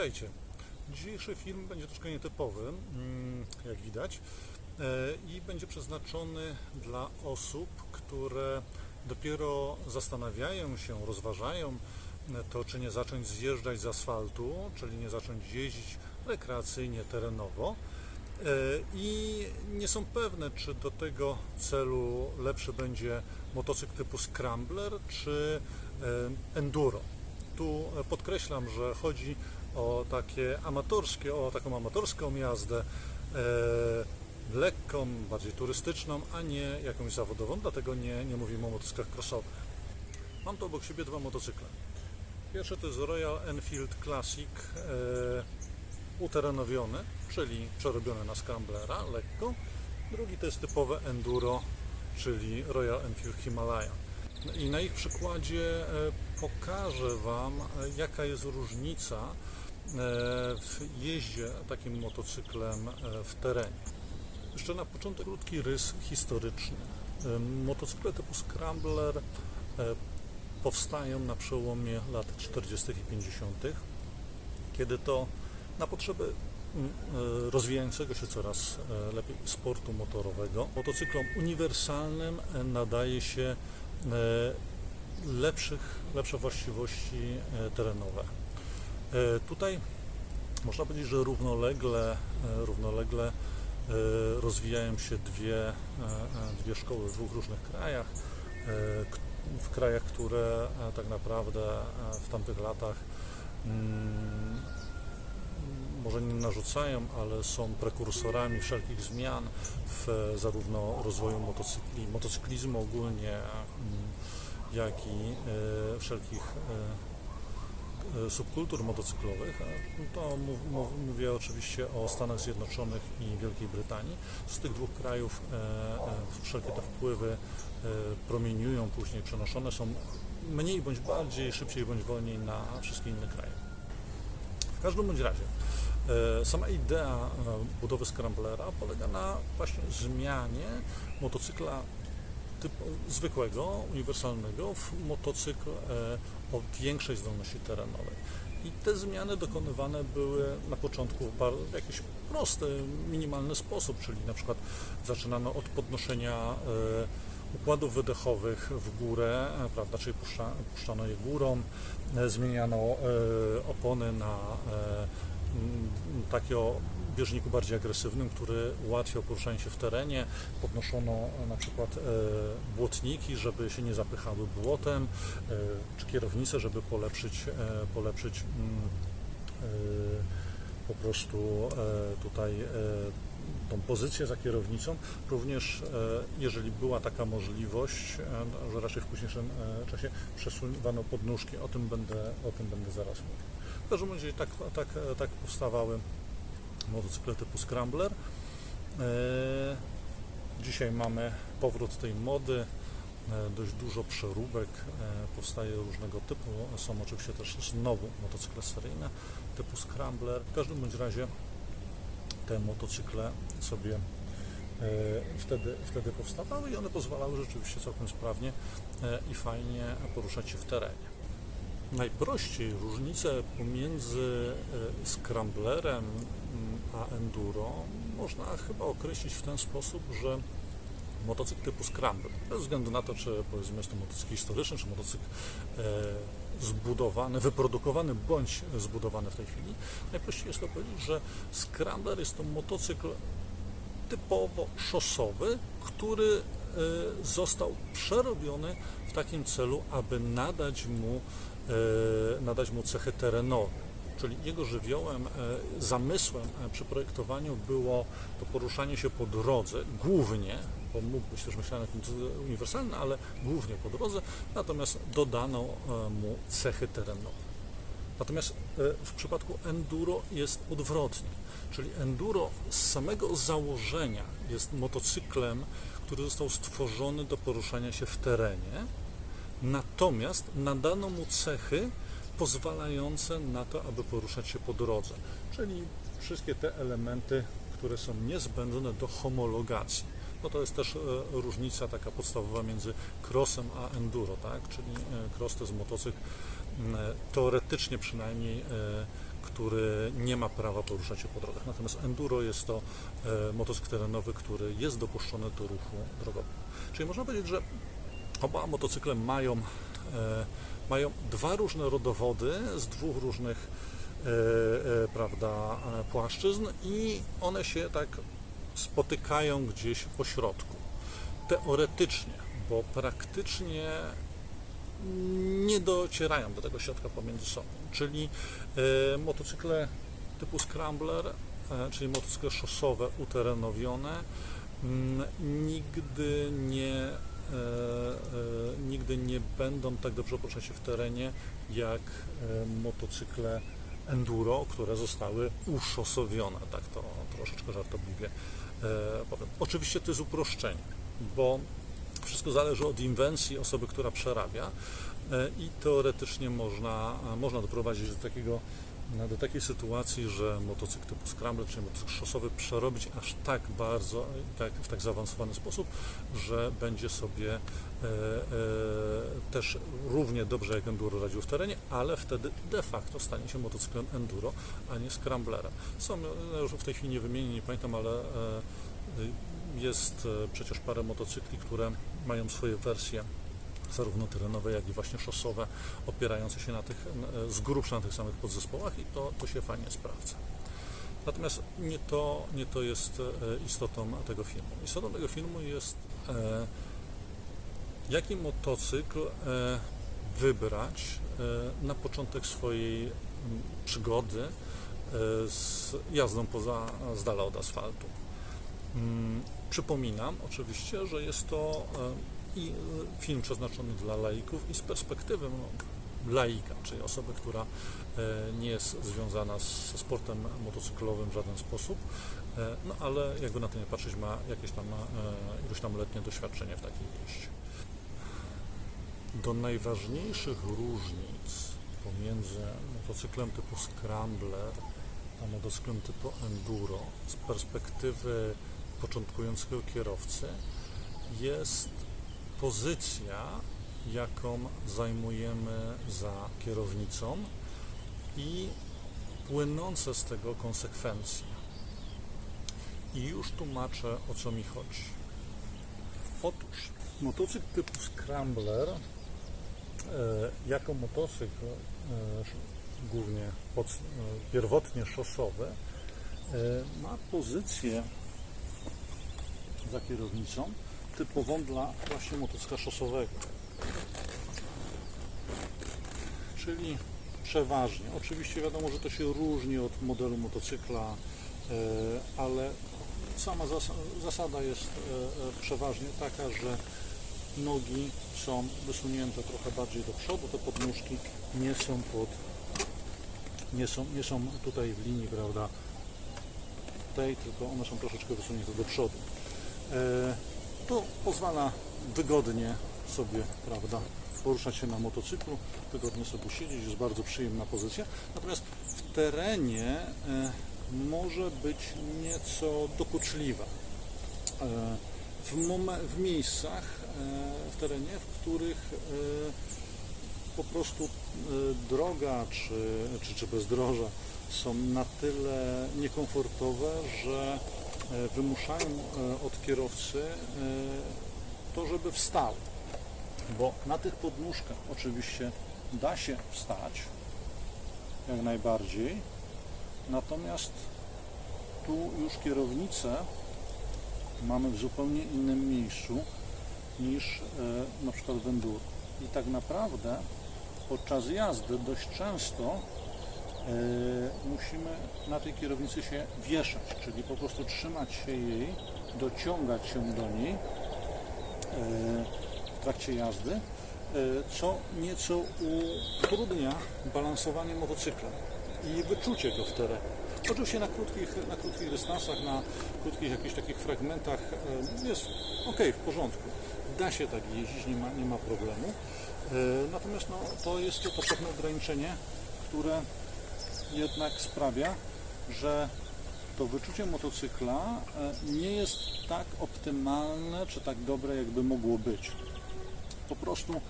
Witajcie. Dzisiejszy film będzie troszkę nietypowy, mm, jak widać, e, i będzie przeznaczony dla osób, które dopiero zastanawiają się, rozważają to, czy nie zacząć zjeżdżać z asfaltu, czyli nie zacząć jeździć rekreacyjnie, terenowo. e, I nie są pewne, czy do tego celu lepszy będzie motocykl typu Scrambler czy e, Enduro tu podkreślam, że chodzi o takie amatorskie, o taką amatorską jazdę, e, lekką, bardziej turystyczną, a nie jakąś zawodową, dlatego nie, nie mówimy o motocyklach crossowych. Mam tu obok siebie dwa motocykle. Pierwszy to jest Royal Enfield Classic e, uterenowiony, czyli przerobiony na Scramblera, lekko. Drugi to jest typowe enduro, czyli Royal Enfield Himalayan. No I na ich przykładzie e, pokażę Wam, e, jaka jest różnica e, w jeździe takim motocyklem w terenie. Jeszcze na początek krótki rys historyczny. Motocykle typu Scrambler powstają na przełomie lat 40. i 50., kiedy to na potrzeby mm, rozwijającego się coraz lepiej sportu motorowego motocyklom uniwersalnym nadaje się lepszych, lepsze właściwości e, terenowe. E, Tutaj można powiedzieć, że równolegle, e, równolegle e, rozwijają się dwie, e, e, dwie szkoły w dwóch różnych krajach. e, W krajach, które e, tak naprawdę e, w tamtych latach mm, może nie narzucają, ale są prekursorami wszelkich zmian w zarówno rozwoju motocykli, motocyklizmu ogólnie, mm, jak i e, wszelkich e, e, subkultur motocyklowych. To mów, mów, mówię oczywiście o Stanach Zjednoczonych i Wielkiej Brytanii. Z tych dwóch krajów wszelkie te wpływy promieniują, później przenoszone są mniej bądź bardziej, szybciej bądź wolniej na wszystkie inne kraje. W każdym bądź razie, sama idea e, budowy Scramblera polega na właśnie zmianie motocykla typu zwykłego, uniwersalnego w motocykl e, o większej zdolności terenowej. I te zmiany dokonywane były na początku w jakiś prosty, minimalny sposób, czyli na przykład zaczynano od podnoszenia e, układów wydechowych w górę, e, prawda, czyli puszcza, puszczano je górą, e, zmieniano e, opony na e, takie o bieżniku bardziej agresywnym, który ułatwiał poruszanie się w terenie. Podnoszono na przykład e, błotniki, żeby się nie zapychały błotem, e, czy kierownice, żeby polepszyć, e, polepszyć mm, po prostu tutaj tą pozycję za kierownicą. Również jeżeli była taka możliwość, e, że raczej w późniejszym czasie przesuwano podnóżki, o tym będę, o tym będę zaraz mówił. W każdym razie tak, tak, tak powstawały motocykle typu Scrambler. E, Dzisiaj mamy powrót tej mody, e, dość dużo przeróbek e, powstaje różnego typu. Są oczywiście też znowu motocykle seryjne typu Scrambler. W każdym bądź razie te motocykle sobie wtedy, wtedy powstawały i one pozwalały rzeczywiście całkiem sprawnie i fajnie poruszać się w terenie. Najprościej różnicę pomiędzy e, Scramblerem mm, a Enduro można chyba określić w ten sposób, że motocykl typu Scrambler, bez względu na to, czy powiedzmy jest to motocykl historyczny, czy motocykl e, zbudowany, wyprodukowany bądź zbudowany w tej chwili, najprościej jest to powiedzieć, że Scrambler jest to motocykl typowo szosowy, który e, został przerobiony w takim celu, aby nadać mu, nadać mu cechy terenowe. Czyli jego żywiołem, e, zamysłem e, przy projektowaniu było to poruszanie się po drodze, głównie, bo mógł być też myślany uniwersalny, ale głównie po drodze, natomiast dodano e, mu cechy terenowe. Natomiast e, w przypadku enduro jest odwrotnie, czyli enduro z samego założenia jest motocyklem, który został stworzony do poruszania się w terenie, natomiast nadano mu cechy pozwalające na to, aby poruszać się po drodze, czyli wszystkie te elementy, które są niezbędne do homologacji. No to jest też e, różnica taka podstawowa między crossem a enduro, tak? Czyli e, cross to jest motocykl m, teoretycznie przynajmniej, e, który nie ma prawa poruszać się po drogach. Natomiast enduro jest to e, motocykl terenowy, który jest dopuszczony do ruchu drogowego. Czyli można powiedzieć, że oba motocykle mają, e, mają dwa różne rodowody z dwóch różnych e, e, prawda, płaszczyzn i one się tak spotykają gdzieś po środku. Teoretycznie, bo praktycznie nie docierają do tego środka pomiędzy sobą. Czyli e, motocykle typu Scrambler, e, czyli motocykle szosowe uterenowione, mm, nigdy nie, nigdy nie będą tak dobrze poruszać się w terenie jak e, motocykle enduro, które zostały uszosowione, tak to troszeczkę żartobliwie e, powiem. Oczywiście to jest uproszczenie, bo wszystko zależy od inwencji osoby, która przerabia e, i teoretycznie można, można doprowadzić do, takiego, do takiej sytuacji, że motocykl typu Scrambler, czyli motocykl szosowy przerobić aż tak bardzo, tak, w tak zaawansowany sposób, że będzie sobie e, e, też równie dobrze jak enduro radził w terenie, ale wtedy de facto stanie się motocyklem enduro, a nie Scramblerem. Są, ja już w tej chwili nie wymienię, nie pamiętam, ale e, jest e, przecież parę motocykli, które mają swoje wersje zarówno terenowe, jak i właśnie szosowe, opierające się na tych, z grubsza na tych samych podzespołach i to, to się fajnie sprawdza. Natomiast nie to, nie to jest e, istotą tego filmu. Istotą tego filmu jest e, jaki motocykl e, wybrać e, na początek swojej przygody e, z jazdą poza, z dala od asfaltu. Mm, Przypominam oczywiście, że jest to e, i e, film przeznaczony dla laików i z perspektywy no, laika, czyli osoby, która e, nie jest związana ze sportem motocyklowym w żaden sposób, e, no ale jakby na to nie patrzeć, ma jakieś tam iluś tam letnie doświadczenie w takiej jeździe. Do najważniejszych różnic pomiędzy motocyklem typu Scrambler a motocyklem typu Enduro z perspektywy początkującego kierowcy jest pozycja, jaką zajmujemy za kierownicą i płynące z tego konsekwencje. I już tłumaczę o co mi chodzi. Otóż motocykl typu Scrambler e, jako motocykl e, głównie e, pierwotnie szosowy ma pozycję za kierownicą typową dla właśnie motocykla szosowego. Czyli przeważnie, oczywiście wiadomo, że to się różni od modelu motocykla, e, ale sama zas- zasada jest e, e, przeważnie taka, że nogi są wysunięte trochę bardziej do przodu, te podnóżki nie są pod nie są, nie są tutaj w linii, prawda, tej, tylko one są troszeczkę wysunięte do przodu. To pozwala wygodnie sobie, prawda, poruszać się na motocyklu, wygodnie sobie siedzieć, jest bardzo przyjemna pozycja. Natomiast w terenie e, może być nieco dokuczliwa. E, w, w miejscach e, w terenie, w których po prostu droga czy, czy, czy bezdroża są na tyle niekomfortowe, że wymuszają e, od kierowcy e, to, żeby wstał. Bo na tych podnóżkach oczywiście da się wstać, jak najbardziej, natomiast tu już kierownicę mamy w zupełnie innym miejscu niż e, na przykład w enduro. I tak naprawdę podczas jazdy dość często e, musimy na tej kierownicy się wieszać, czyli po prostu trzymać się jej, dociągać się do niej e, w trakcie jazdy, e, co nieco utrudnia balansowanie motocyklem i wyczucie go w terenie. Oczywiście na krótkich, na krótkich dystansach, na krótkich jakichś takich fragmentach e, jest ok, w porządku. Da się tak jeździć, nie ma, nie ma problemu. E, Natomiast no, to jest to pewne ograniczenie, które jednak sprawia, że to wyczucie motocykla e, nie jest tak optymalne czy tak dobre, jakby mogło być. Po prostu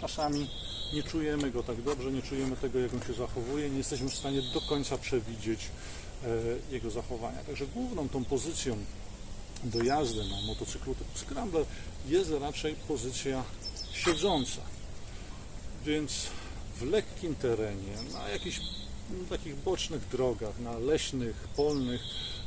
Czasami nie czujemy go tak dobrze, nie czujemy tego, jak on się zachowuje, nie jesteśmy w stanie do końca przewidzieć e, jego zachowania. Także główną tą pozycją do jazdy na motocyklu typu Scrambler jest raczej pozycja siedząca. Więc w lekkim terenie, na jakichś takich bocznych drogach, na leśnych, polnych,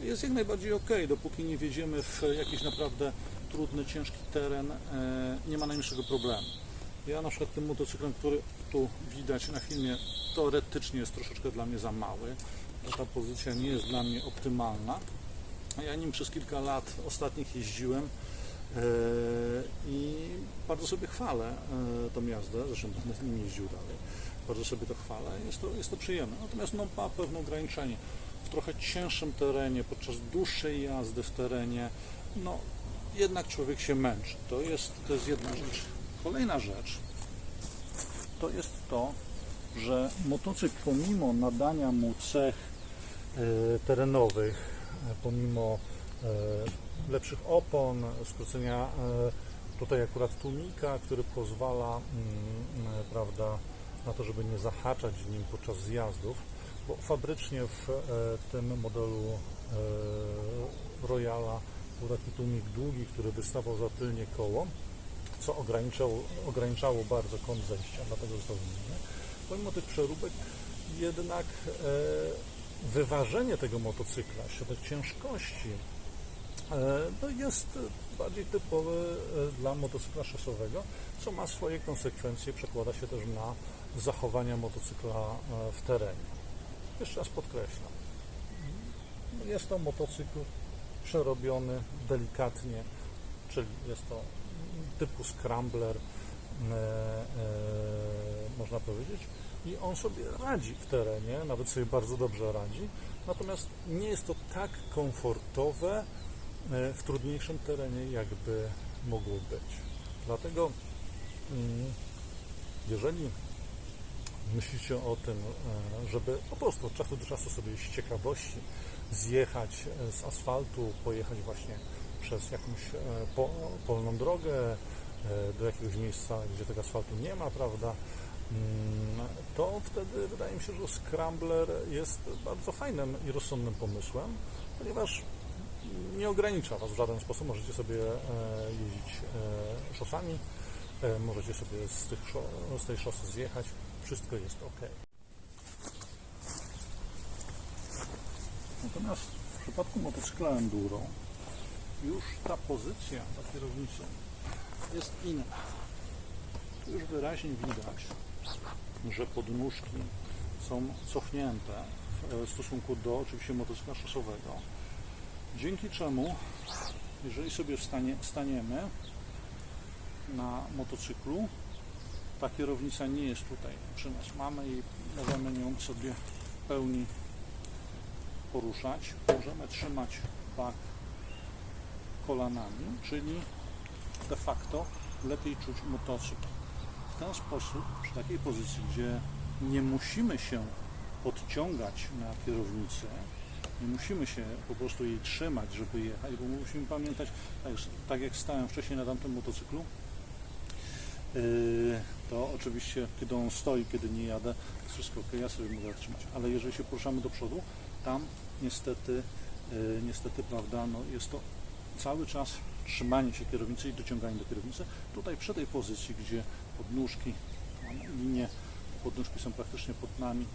jest jak najbardziej ok, dopóki nie wjedziemy w jakiś naprawdę trudny, ciężki teren, e, nie ma najmniejszego problemu. Ja na przykład tym motocyklem, który tu widać na filmie, teoretycznie jest troszeczkę dla mnie za mały, ta pozycja nie jest dla mnie optymalna. Ja nim przez kilka lat ostatnich jeździłem e, i bardzo sobie chwalę e, tą jazdę, zresztą będę nim jeździł dalej, bardzo sobie to chwalę, jest to, jest to przyjemne. Natomiast no, ma pewne ograniczenie. W trochę cięższym terenie, podczas dłuższej jazdy w terenie, no jednak człowiek się męczy. To jest, to jest jedna rzecz. Kolejna rzecz to jest to, że motocykl pomimo nadania mu cech e, terenowych, e, pomimo e, lepszych opon, skrócenia tutaj akurat tłumika, który pozwala mm, prawda, na to, żeby nie zahaczać nim podczas zjazdów, bo fabrycznie w e, tym modelu e, Royala był taki tłumik długi, który wystawał za tylnie koło, co ograniczało, ograniczało bardzo kąt zejścia, dlatego został wymieniony. Pomimo tych przeróbek jednak e, wyważenie tego motocykla, środek ciężkości no jest bardziej typowe e, dla motocykla szosowego, co ma swoje konsekwencje, przekłada się też na zachowania motocykla e, w terenie. Jeszcze raz podkreślam, jest to motocykl przerobiony delikatnie, czyli jest to typu scrambler, e, e, można powiedzieć, i on sobie radzi w terenie, nawet sobie bardzo dobrze radzi, natomiast nie jest to tak komfortowe w trudniejszym terenie, jakby mogło być. Dlatego, mm, jeżeli myślicie o tym, e, żeby po prostu od czasu do czasu sobie z ciekawości zjechać e, z asfaltu, pojechać właśnie przez jakąś e, po, polną drogę do jakiegoś miejsca, gdzie tego asfaltu nie ma, prawda, mm, to wtedy wydaje mi się, że Scrambler jest bardzo fajnym i rozsądnym pomysłem, ponieważ nie ogranicza Was w żaden sposób. Możecie sobie jeździć szosami, możecie sobie z, tych, z tej szosy zjechać, wszystko jest ok. Natomiast w przypadku motocykla enduro już ta pozycja za kierownicą jest inna. Tu już wyraźnie widać, że podnóżki są cofnięte w stosunku do oczywiście motocykla szosowego. Dzięki czemu, jeżeli sobie wstanie, staniemy na motocyklu, ta kierownica nie jest tutaj przy nas. Mamy i możemy nią sobie w pełni poruszać. Możemy trzymać bak kolanami, czyli de facto lepiej czuć motocykl. W ten sposób, przy takiej pozycji, gdzie nie musimy się podciągać na kierownicę, nie musimy się po prostu jej trzymać, żeby jechać, bo musimy pamiętać, tak, tak jak stałem wcześniej na tamtym motocyklu, to oczywiście, kiedy on stoi, kiedy nie jadę, jest wszystko ok, ja sobie mogę trzymać. Ale jeżeli się poruszamy do przodu, tam niestety, yy, niestety, prawda, no jest to cały czas trzymanie się kierownicy i dociąganie do kierownicy. Tutaj przy tej pozycji, gdzie podnóżki, mam linię, podnóżki są praktycznie pod nami,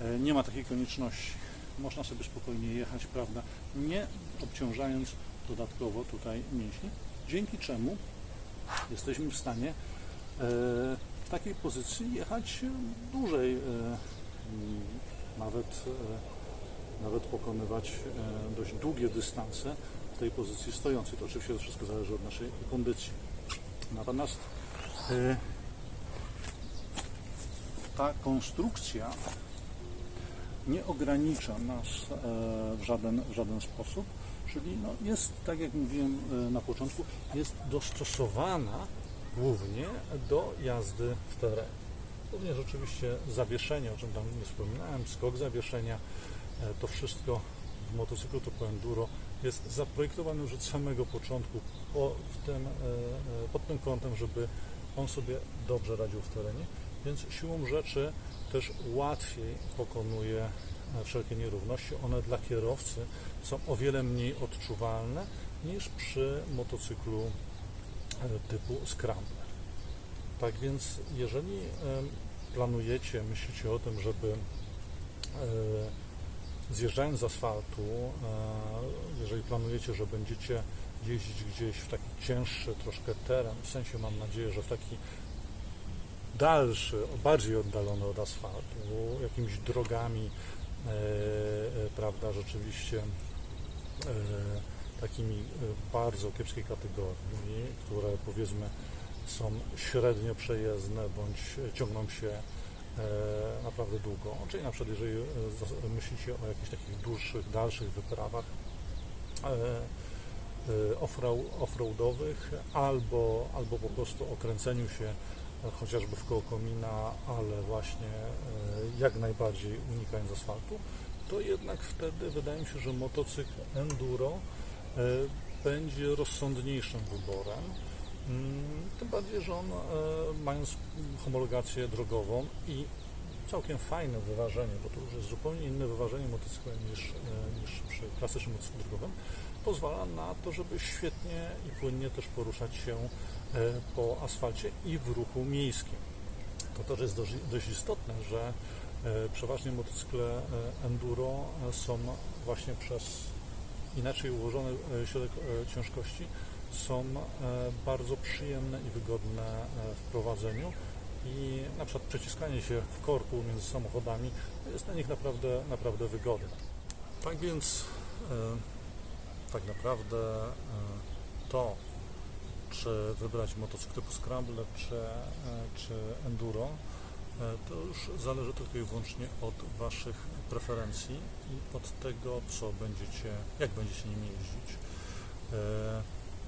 yy, nie ma takiej konieczności. Można sobie spokojnie jechać, prawda, nie obciążając dodatkowo tutaj mięśni, dzięki czemu jesteśmy w stanie w takiej pozycji jechać dłużej, e, nawet, e, nawet pokonywać e, dość długie dystanse w tej pozycji stojącej. To oczywiście to wszystko zależy od naszej kondycji. Natomiast e, ta konstrukcja nie ogranicza nas e, w żaden, w żaden sposób, czyli no jest, tak jak mówiłem e, na początku, jest dostosowana głównie do jazdy w terenie. Również oczywiście zawieszenie, o czym tam nie wspominałem, skok zawieszenia, e, to wszystko w motocyklu typu enduro jest zaprojektowane już od samego początku tym, e, e, pod tym kątem, żeby on sobie dobrze radził w terenie, więc siłą rzeczy też łatwiej pokonuje wszelkie nierówności. One dla kierowcy są o wiele mniej odczuwalne niż przy motocyklu typu Scrambler. Tak więc, jeżeli e, planujecie, myślicie o tym, żeby e, zjeżdżając z asfaltu, e, jeżeli planujecie, że będziecie jeździć gdzieś w taki cięższy troszkę teren, w sensie mam nadzieję, że w taki dalszy, bardziej oddalony od asfaltu, jakimiś drogami, e, e, prawda, rzeczywiście e, takimi e, bardzo kiepskiej kategorii, które powiedzmy są średnio przejezdne bądź ciągną się e, naprawdę długo. Czyli na przykład jeżeli e, myślicie o jakichś takich dłuższych, dalszych wyprawach offroad, offroadowych albo, albo po prostu o kręceniu się chociażby w koło komina, ale właśnie jak najbardziej unikając asfaltu, to jednak wtedy wydaje mi się, że motocykl enduro będzie rozsądniejszym wyborem. Mm, Tym bardziej, że on e, mając homologację drogową i całkiem fajne wyważenie, bo to już jest zupełnie inne wyważenie motocykla niż, e, niż przy klasycznym motocyklu drogowym, pozwala na to, żeby świetnie i płynnie też poruszać się e, po asfalcie i w ruchu miejskim. To też jest dość, dość istotne, że e, przeważnie motocykle e, enduro e, są właśnie przez inaczej ułożony e, środek e, ciężkości są e, bardzo przyjemne i wygodne w prowadzeniu i na przykład przeciskanie się w korku między samochodami jest na nich naprawdę, naprawdę wygodne. Tak więc tak naprawdę to, czy wybrać motocykl typu Scrambler, czy, czy Enduro, to już zależy tylko i wyłącznie od Waszych preferencji i od tego, co będziecie, jak będziecie nimi jeździć. E,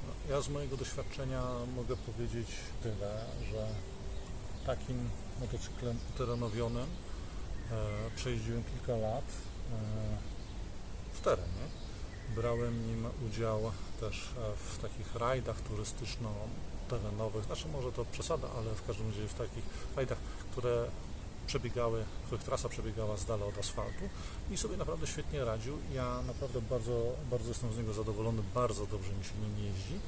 no, Ja z mojego doświadczenia mogę powiedzieć tyle, że takim motocyklem uterenowionym e, przejeździłem kilka lat e, w terenie. Brałem nim udział też e, w takich rajdach turystyczno-terenowych, znaczy może to przesada, ale w każdym razie w takich rajdach, które przebiegały, których trasa przebiegała z dala od asfaltu i sobie naprawdę świetnie radził. Ja naprawdę bardzo, bardzo jestem z niego zadowolony, bardzo dobrze mi się nim jeździ.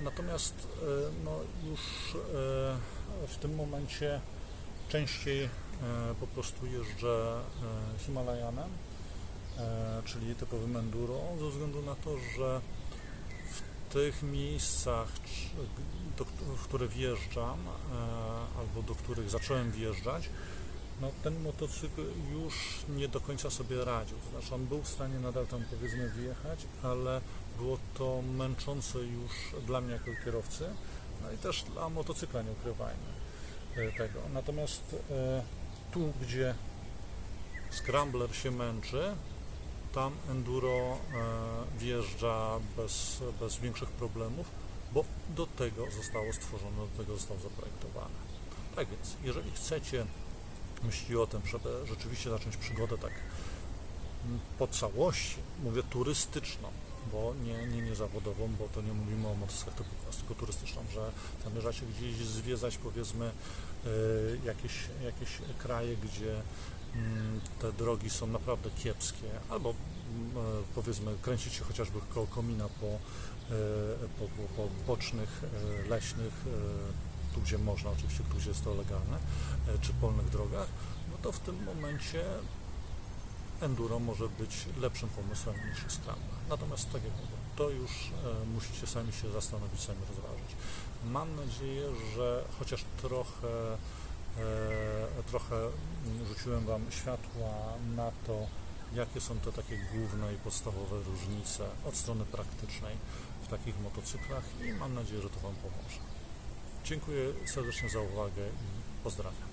Natomiast e, no, już e, w tym momencie częściej e, po prostu jeżdżę Himalajanem, czyli typowym enduro, ze względu na to, że tych miejscach, do, w które wjeżdżam, e, albo do których zacząłem wjeżdżać, no, ten motocykl już nie do końca sobie radził. To znaczy on był w stanie nadal tam powiedzmy wjechać, ale było to męczące już dla mnie jako kierowcy, no i też dla motocykla, nie ukrywajmy e, tego. Natomiast e, tu, gdzie Scrambler się męczy, tam enduro e, wjeżdża bez, bez większych problemów, bo do tego zostało stworzone, do tego zostało zaprojektowane. Tak więc, jeżeli chcecie myśli o tym, żeby rzeczywiście zacząć przygodę tak po całości, mówię turystyczną, bo nie, nie, nie zawodową, bo to nie mówimy o motocyklach cross, tylko turystyczną, że zamierzacie gdzieś zwiedzać powiedzmy y, jakieś, jakieś kraje, gdzie te drogi są naprawdę kiepskie, albo e, powiedzmy kręcić się chociażby koło komina po, e, po, po, bocznych, e, leśnych, e, tu gdzie można oczywiście, tu gdzie jest to legalne, e, czy polnych drogach, no to w tym momencie enduro może być lepszym pomysłem niż Scrambler. Natomiast tak jak mówię, to już e, musicie sami się zastanowić, sami rozważyć. Mam nadzieję, że chociaż trochę, e, trochę mm, rzuciłem Wam światła na to, jakie są te takie główne i podstawowe różnice od strony praktycznej w takich motocyklach i mam nadzieję, że to Wam pomoże. Dziękuję serdecznie za uwagę i pozdrawiam.